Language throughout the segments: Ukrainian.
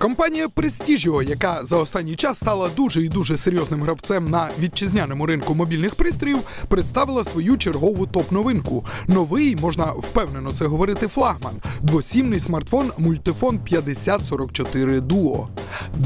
Компанія Prestigio, яка за останній час стала дуже і дуже серйозним гравцем на вітчизняному ринку мобільних пристроїв, представила свою чергову топ-новинку. Новий, можна впевнено це говорити, флагман. Двосімний смартфон мультифон 5044 Duo.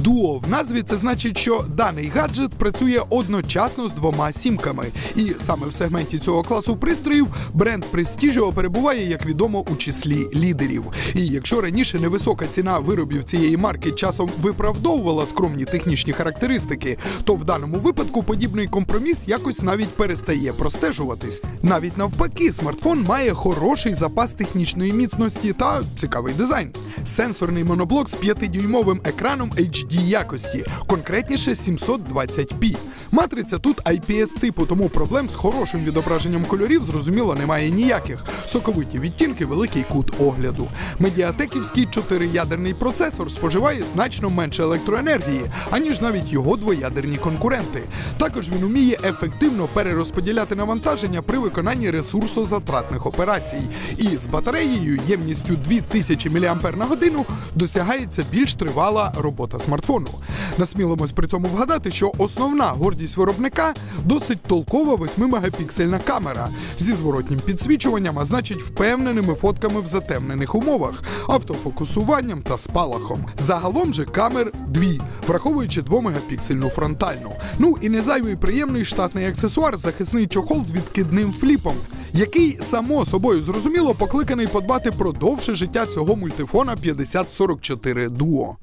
Duo в назві це значить, що даний гаджет працює одночасно з двома сімками. І саме в сегменті цього класу пристроїв бренд Prestigio перебуває, як відомо, у числі лідерів. І якщо раніше невисока ціна виробів цієї марки часом виправдовувала скромні технічні характеристики, то в даному випадку подібний компроміс якось навіть перестає простежуватись. Навіть навпаки, смартфон має хороший запас технічної міцності та цікавий дизайн. Сенсорний моноблок з 5-дюймовим екраном HD якості, конкретніше 720p. Матриця тут IPS типу, тому проблем з хорошим відображенням кольорів зрозуміло немає ніяких. Соковиті відтінки, великий кут огляду. Медіатеківський чотириядерний процесор споживає значно менше електроенергії, аніж навіть його двоядерні конкуренти. Також він уміє ефективно перерозподіляти навантаження при виконанні ресурсозатратних операцій. І з батареєю ємністю 2000 мАч на годину досягається більш тривала робота смартфону. Насмілимось при цьому вгадати, що основна гордість виробника досить толкова 8-мегапіксельна камера зі зворотнім підсвічуванням, а значить впевненими фотками в затемнених умовах, автофокусуванням та спалахом. Загалом же камер дві, враховуючи 2-мегапіксельну фронтальну. Ну і не зайвий приємний штатний аксесуар, захисний чохол з відкидним фліпом, який само собою зрозуміло покликаний подбати про довше життя цього мультифона 5044 Duo.